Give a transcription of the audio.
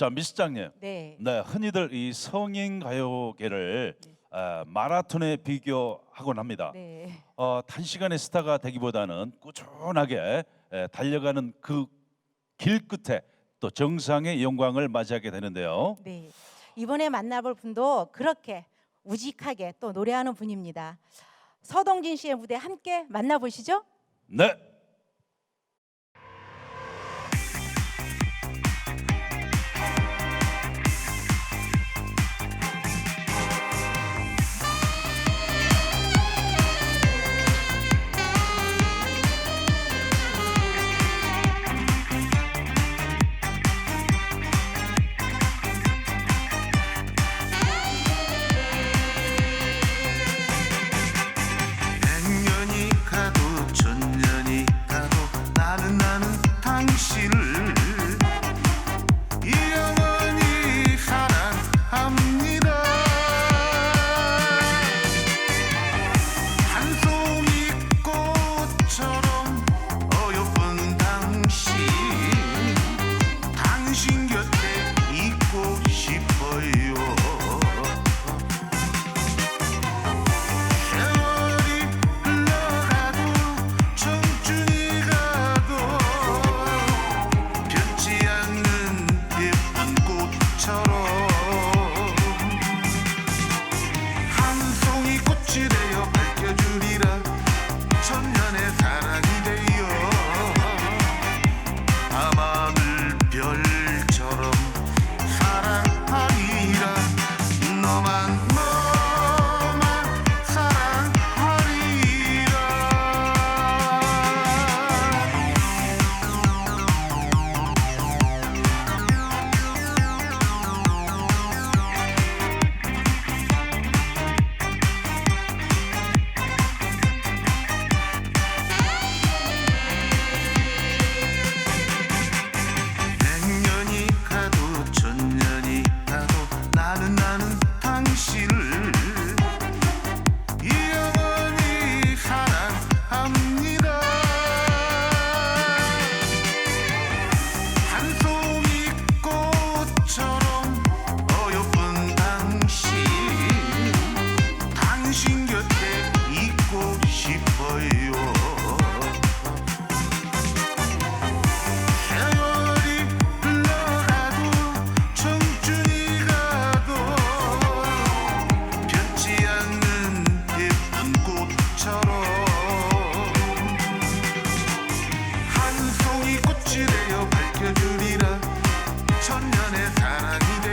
자 미스장님, 네. 네 흔히들 이 성인 가요계를 아, 마라톤에 비교하곤 합니다. 네. 어, 단시간의 스타가 되기보다는 꾸준하게 에, 달려가는 그 길 끝에 또 정상의 영광을 맞이하게 되는데요. 네. 이번에 만나볼 분도 그렇게 우직하게 또 노래하는 분입니다. 서동진 씨의 무대 함께 만나보시죠. 네. 나는 당신을 이 꽃이 되어 밝혀주리라. 천년의 사랑이